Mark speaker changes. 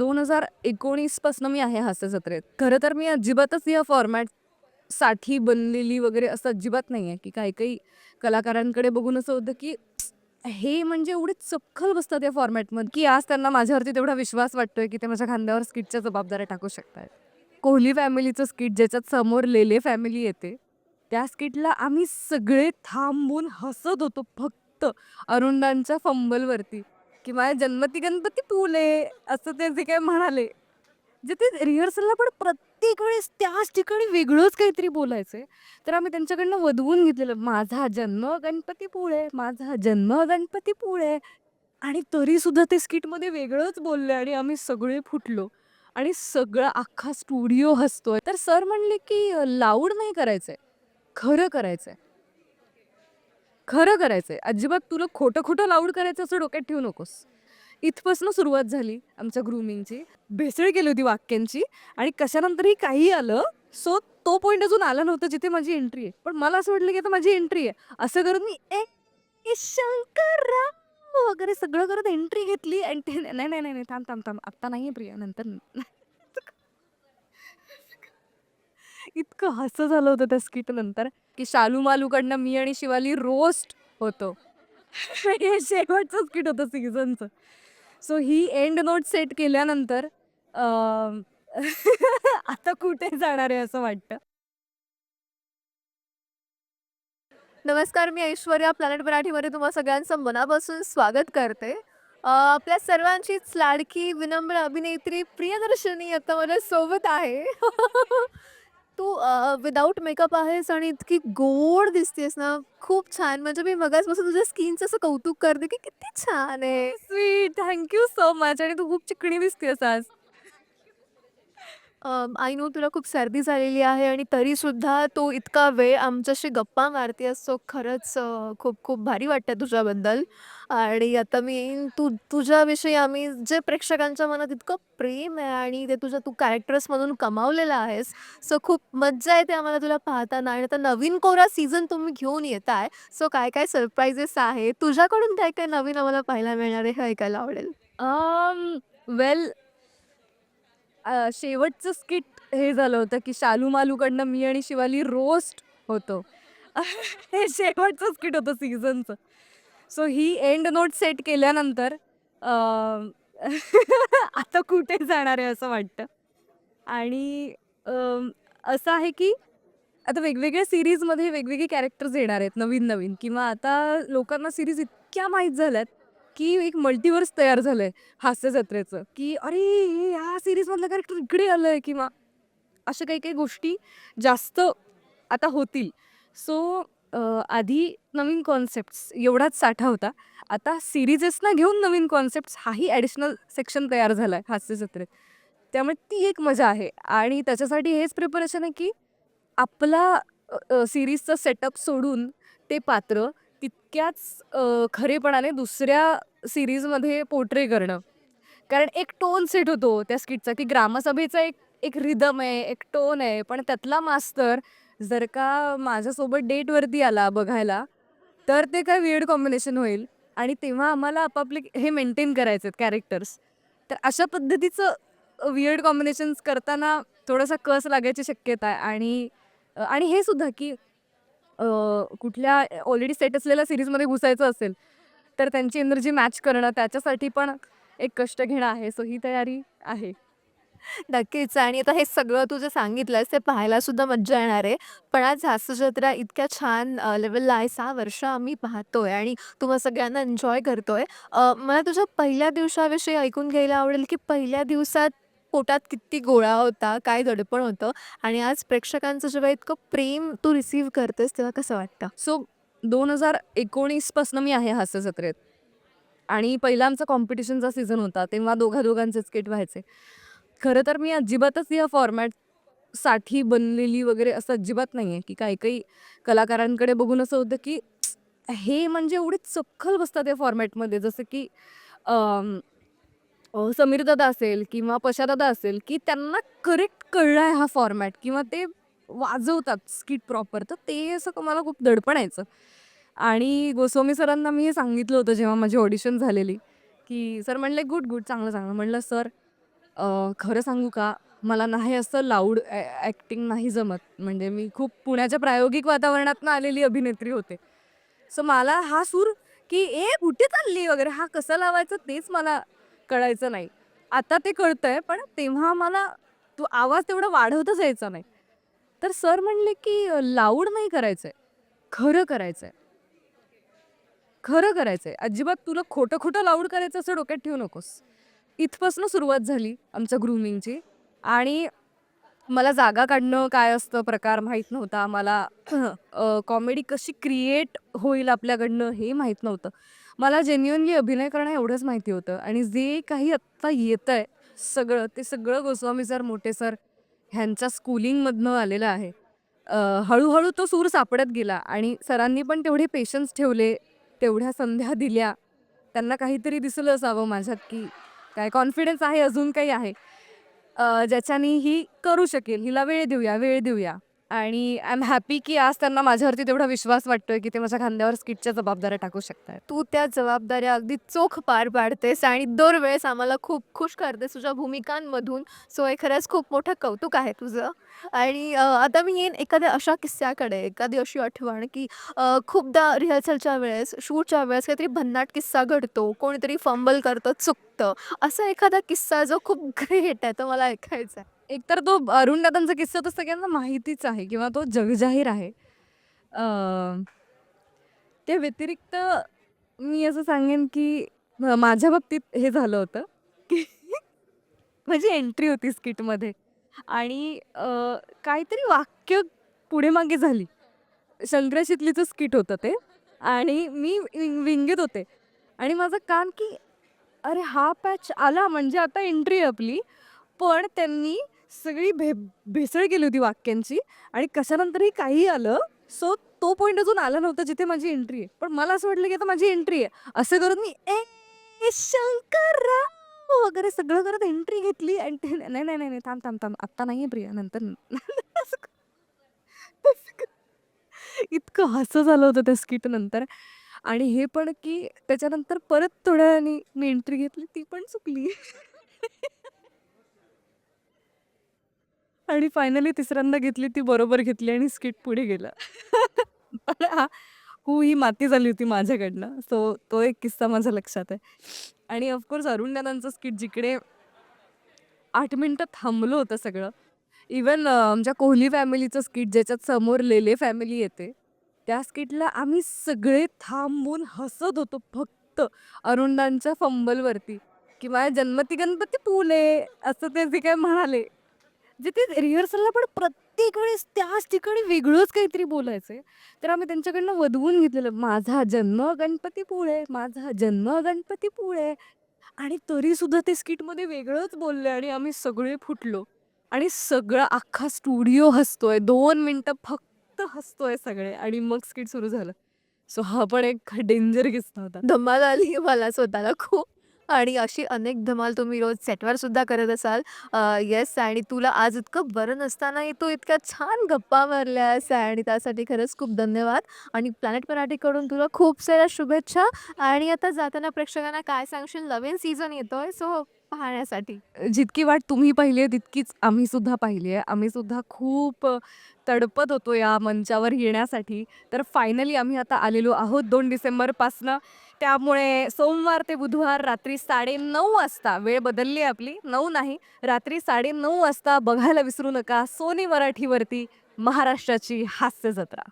Speaker 1: दोन हजार एकोणीसपासून मी आहे हास्य जत्रेत खरं तर मी अजिबातच या फॉर्मॅटसाठी बनलेली वगैरे असं अजिबात नाही आहे की काही काही कलाकारांकडे बघून असं होतं की हे म्हणजे एवढे चपखल बसतात या फॉर्मॅटमध्ये की आज त्यांना माझ्यावरती तेवढा विश्वास वाटतोय की ते माझ्या खांद्यावर स्किटच्या जबाबदाऱ्या टाकू शकतात कोहली फॅमिलीचं स्किट ज्याच्यात समोर लेले फॅमिली येते त्या स्किटला आम्ही सगळे थांबून हसत होतो फक्त अरुंदांच्या फंबलवरती की माझ्या जन्मती गणपती फुले असं ते जे काय म्हणाले. जे ते रिहर्सलला पण प्रत्येक वेळेस त्याच ठिकाणी वेगळंच काहीतरी बोलायचंय. तर आम्ही त्यांच्याकडनं वधवून घेतलेलं माझा जन्म गणपती पुळे माझा जन्म गणपती पुळे आणि तरीसुद्धा ते स्किटमध्ये वेगळंच बोलले आणि आम्ही सगळे फुटलो. आणि सगळा अख्खा स्टुडिओ हसतोय. तर सर म्हणले की लाऊड नाही करायचंय. खरं करायचंय. खरं करायचंय. अजिबात तुला खोटं खोटं लाऊड करायचं असं डोक्यात ठेवू नकोस. इथपासून सुरुवात झाली आमच्या ग्रूमिंगची भेसळ केली होती वाक्यांची आणि कशानंतरही काही आलं सो तो पॉईंट अजून आला नव्हता जिथे माझी एंट्री आहे. पण मला असं वाटलं की आता माझी एंट्री आहे. असं करून मी ए ए वगैरे सगळं करत एंट्री घेतली आणि ते नाही नाही नाही नाही, थांब थांब थांब. आत्ता नाहीये प्रिया नंतर इतकं हसं झालं होतं त्या स्किट नंतर की शालू मालूकडनं मी आणि शिवाली रोस्ट होतो. हे शेवटचं स्किट होतं सीझनचं सो ही एंड नोट सेट केल्यानंतर आता कुठे जाणार आहे असं वाटतं.
Speaker 2: नमस्कार मी ऐश्वर्या. प्लॅनेट मराठीमध्ये तुम्हा सगळ्यांचं मनापासून स्वागत करते. आपल्या सर्वांचीच लाडकी विनम्र अभिनेत्री प्रियदर्शनी आता माझ्या सोबत आहे. तू विदाऊट मेकअप आहेस आणि इतकी गोड दिसतेस ना. खूप छान. म्हणजे मी मगाचपासून तुझ्या स्किनचं असं कौतुक करते की किती छान आहे.
Speaker 1: स्वीट थँक्यू सो मच आणि तू खूप चिकणी दिसतेस आज.
Speaker 2: आय नो तुला खूप सर्दी झालेली आहे आणि तरीसुद्धा तू इतका वेळ आमच्याशी गप्पा मारते असो खरंच अ, खूप खूप भारी वाटतं तुझ्याबद्दल. आणि आता मी येईन तू तुझ्याविषयी आम्ही जे प्रेक्षकांच्या मनात इतकं प्रेम आहे आणि ते तुझ्या तू कॅरेक्टर्समधून कमावलेलं आहेस सो खूप मज्जा येते आम्हाला तुला पाहताना. आणि आता नवीन कोरा सीझन तुम्ही घेऊन येत आहे सो काय काय सरप्राईजेस आहे? तुझ्याकडून काय काय नवीन आम्हाला पाहायला मिळणार आहे हे ऐकायला आवडेल?
Speaker 1: वेल शेवटचं स्किट हे झालं होतं की शालू मालूकडनं मी आणि शिवाली रोस्ट होतो. हे शेवटचं स्किट होतं सीझनचं सो ही एंड नोट सेट केल्यानंतर आता कुठे जाणार आहे असं वाटतं. आणि असं आहे की आता वेगवेगळ्या सिरीजमध्ये वेगवेगळे कॅरेक्टर्स येणार आहेत नवीन नवीन किंवा आता लोकांना सिरीज इतक्या माहीत झाल्यात की एक मल्टिवर्स तयार झालंय हास्य जत्रेचं की अरे हे ह्या सिरीजमधलं कॅरेक्टर इकडे आलंय किंवा अशा काही काही गोष्टी जास्त आता होतील. सो आधी नवीन कॉन्सेप्ट्स एवढाच साठा होता. आता सिरीजेसना घेऊन नवीन कॉन्सेप्ट्स हाही ॲडिशनल सेक्शन तयार झाला आहे हास्य जत्रेत त्यामुळे ती एक मजा आहे. आणि त्याच्यासाठी हेच प्रिपरेशन आहे की आपला सिरीजचं सेटअप सोडून ते पात्र तितक्याच अ, खरेपणाने दुसऱ्या सिरीजमध्ये पोर्ट्रे करणं. कारण एक टोन सेट होतो त्या स्किटचा की ग्रामसभेचा एक एक रिदम आहे एक टोन आहे पण त्यातला मास्तर जर का माझ्यासोबत डेटवरती आला बघायला तर ते काय वियर्ड कॉम्बिनेशन होईल. आणि तेव्हा आम्हाला आपापले हे मेंटेन करायचे आहेत कॅरेक्टर्स तर अशा पद्धतीचं विअर्ड कॉम्बिनेशन्स करताना थोडासा कस लागायची शक्यता आहे. आणि अ, आणि हे सुद्धा की कुठल्या ऑलरेडी सेट असलेल्या सिरीजमध्ये घुसायचं असेल तर त्यांची एनर्जी मॅच करणं त्याच्यासाठी पण एक कष्ट घेणं आहे. सो ही तयारी आहे.
Speaker 2: नक्कीच. आणि आता हे सगळं तू जे सांगितलंस ते पाहायला सुद्धा मज्जा येणार आहे. पण आज हास्य जत्रा इतक्या छान लेवलला आहे. सहा वर्ष आम्ही पाहतोय आणि तुम्हा सगळ्यांना एन्जॉय करतोय. मला तुझ्या पहिल्या दिवसाविषयी ऐकून घ्यायला आवडेल की पहिल्या दिवसात पोटात किती गोळा होता काय दडपण होतं आणि आज प्रेक्षकांचं जेव्हा इतकं प्रेम तू रिसीव्ह करतेस तेव्हा कसं वाटतं?
Speaker 1: सो दोन हजार एकोणीसपासून मी आहे हास्य जत्रेत. आणि पहिला आमचा कॉम्पिटिशनचा सीझन होता तेव्हा दोघा दोघांचे स्किट व्हायचे. खरं तर मी अजिबातच या फॉर्मॅटसाठी बनलेली वगैरे असं अजिबात नाही आहे की काही काही कलाकारांकडे बघून असं होतं की हे म्हणजे एवढे चपखल बसतात या फॉर्मॅटमध्ये जसं की समीर दादा असेल किंवा पशादादा असेल की त्यांना करेक्ट कळला आहे हा फॉर्मॅट किंवा ते वाजवतात स्किट प्रॉपर तर ते असं मला खूप दडपणायचं आणि गोस्वामी सरांना मी हे सांगितलं होतं जेव्हा माझी ऑडिशन झालेली की सर म्हणले गुड गुड चांगलं चांगलं. म्हणलं सर खरं सांगू का? मला नाही असं लाऊड ॲक्टिंग नाही जमत. म्हणजे मी खूप पुण्याच्या प्रायोगिक वातावरणातनं आलेली अभिनेत्री होते. सो मला हा सूर की ए कुठे चालली? वगैरे हा कसा लावायचा तेच मला कळायचं नाही. आता ते कळतंय पण तेव्हा मला तो आवाज तेवढा वाढवतच यायचा नाही. तर सर म्हणले की लाऊड नाही करायचंय. खरं करायचंय. खरं करायचंय. अजिबात तुला खोटं खोटं लाऊड करायचं असं डोक्यात ठेवू नकोस. इथपासून सुरुवात झाली आमच्या ग्रूमिंगची आणि मला जागा काढणं काय असतं प्रकार माहीत नव्हता. मला कॉमेडी कशी क्रिएट होईल आपल्याकडनं हे माहीत नव्हतं. मला जेन्युअनली अभिनय करणं एवढंच माहिती होतं. आणि जे काही आत्ता येतं आहे सगळं ते सगळं गोस्वामी सर मोठे सर ह्यांच्या स्कूलिंगमधनं आलेलं आहे. हळूहळू तो सूर सापडत गेला आणि सरांनी पण तेवढे पेशन्स ठेवले तेवढ्या संध्या दिल्या. त्यांना काहीतरी दिसलं असावं माझ्यात की काय कॉन्फिडन्स आहे अजून काही आहे. ज्याच्याने ही करू शकेल. हिला वेळ देऊया वेळ देऊया. आणि आय एम हॅपी की आज त्यांना माझ्यावरती तेवढा विश्वास वाटतोय की ते माझ्या खांद्यावर स्किटच्या जबाबदाऱ्या टाकू शकतात
Speaker 2: तू त्या जबाबदाऱ्या अगदी चोख पार पाडतेस आणि दरवेळेस आम्हाला खूप खुश करतेस तुझ्या भूमिकांमधून. सो हे खरंच खूप मोठं कौतुक आहे तुझं. आणि आता मी येईन एखाद्या अशा किस्स्याकडे एखादी अशी आठवण की खूपदा रिहर्सलच्या वेळेस शूटच्या वेळेस काहीतरी भन्नाट किस्सा घडतो कोणीतरी फंबल करतं चुकतं. असा एखादा किस्सा जो खूप ग्रेट आहे तो मला ऐकायचा आहे.
Speaker 1: एकतर तो अरुण दादांचा किस्सा तर सगळ्यांना माहितीच आहे किंवा तो जगजाहीर आहे. अं, त्या व्यतिरिक्त मी असं सांगेन की म- माझ्या बाबतीत हे झालं होतं की माझी एंट्री होती स्किटमध्ये आणि अं, काहीतरी वाक्य पुढे मागे झाली. शंकरा शितलीचं स्किट होतं ते. आणि मी विंग- विंगीत होते. आणि माझं कान की अरे हा पॅच आला. म्हणजे आता एंट्री आपली. पण त्यांनी सगळी भे भेसळ केली होती वाक्यांची आणि कशानंतरही काही आलं सो तो पॉईंट अजून आला नव्हता जिथे माझी एंट्री आहे. पण मला असं वाटलं की आता माझी एंट्री आहे. असं करून मी ए शंकर! हो, वगैरे सगळं करत एंट्री घेतली आणि नाही नाही नाही नाही, थांब थांब थांब. आत्ता नाही आहे प्रिया नंतर इतकं हसं झालं होतं त्या स्किट नंतर. आणि हे पण की त्याच्यानंतर परत थोड्या वेळाने मी एंट्री घेतली ती पण चुकली. आणि फायनली तिसऱ्यांदा घेतली ती बरोबर घेतली आणि स्किट पुढे गेला. पण हा हू ही माती झाली होती माझ्याकडनं. सो तो एक किस्सा माझ्या लक्षात आहे. आणि ऑफकोर्स अरुण दादांचं स्किट जिकडे आठ मिनटं थांबलं होतं सगळं. इवन आमच्या कोहली फॅमिलीचं स्किट ज्याच्यात समोर लेले फॅमिली येते त्या स्किटला आम्ही सगळे थांबून हसत होतो फक्त अरुणदांच्या फंबलवरती की माझ्या जन्मती गणपती पुले असं ते जे काय म्हणाले. जे ते रिहर्सलला पण प्रत्येक वेळेस त्याच ठिकाणी वेगळंच काहीतरी बोलायचंय. तर आम्ही त्यांच्याकडनं वधवून घेतलेलं माझा जन्म गणपती पुळे माझा जन्म गणपती पुळे आणि तरी सुद्धा ते स्किटमध्ये वेगळंच बोलले आणि आम्ही सगळे फुटलो. आणि सगळा अख्खा स्टुडिओ हसतोय. दोन मिनटं फक्त हसतोय सगळे आणि मग स्किट सुरू झालं. सो हा पण एक डेंजर किस्सा होता.
Speaker 2: धमाल आली मला स्वतःला खूप. आणि अशी अनेक धमाल तुम्ही रोज सेटवर सुद्धा करत असाल. येस आणि तुला आज इतकं बरं नसतानाही तू इतक्या छान गप्पा मारल्यास आणि त्यासाठी खरंच खूप धन्यवाद. आणि प्लॅनेट मराठीकडून तुला खूप साऱ्या शुभेच्छा. आणि आता जाताना प्रेक्षकांना काय सांगशील? नवीन सीझन येतोय सो पाहण्यासाठी.
Speaker 1: जितकी वाट तुम्ही पाहिली आहे तितकीच आम्ही सुद्धा पाहिली आहे. आम्ही सुद्धा खूप तडपत होतो या मंचावर येण्यासाठी. तर फायनली आम्ही आता आलेलो आहोत दोन डिसेंबरपासनं. त्यामुळे सोमवार ते बुधवार रात्री साडेनऊ वाजता वेळ बदलली आहे आपली नऊ नाही रात्री साडेनऊ वाजता बघायला विसरू नका. सोनी मराठीवरती महाराष्ट्राची हास्य जत्रा.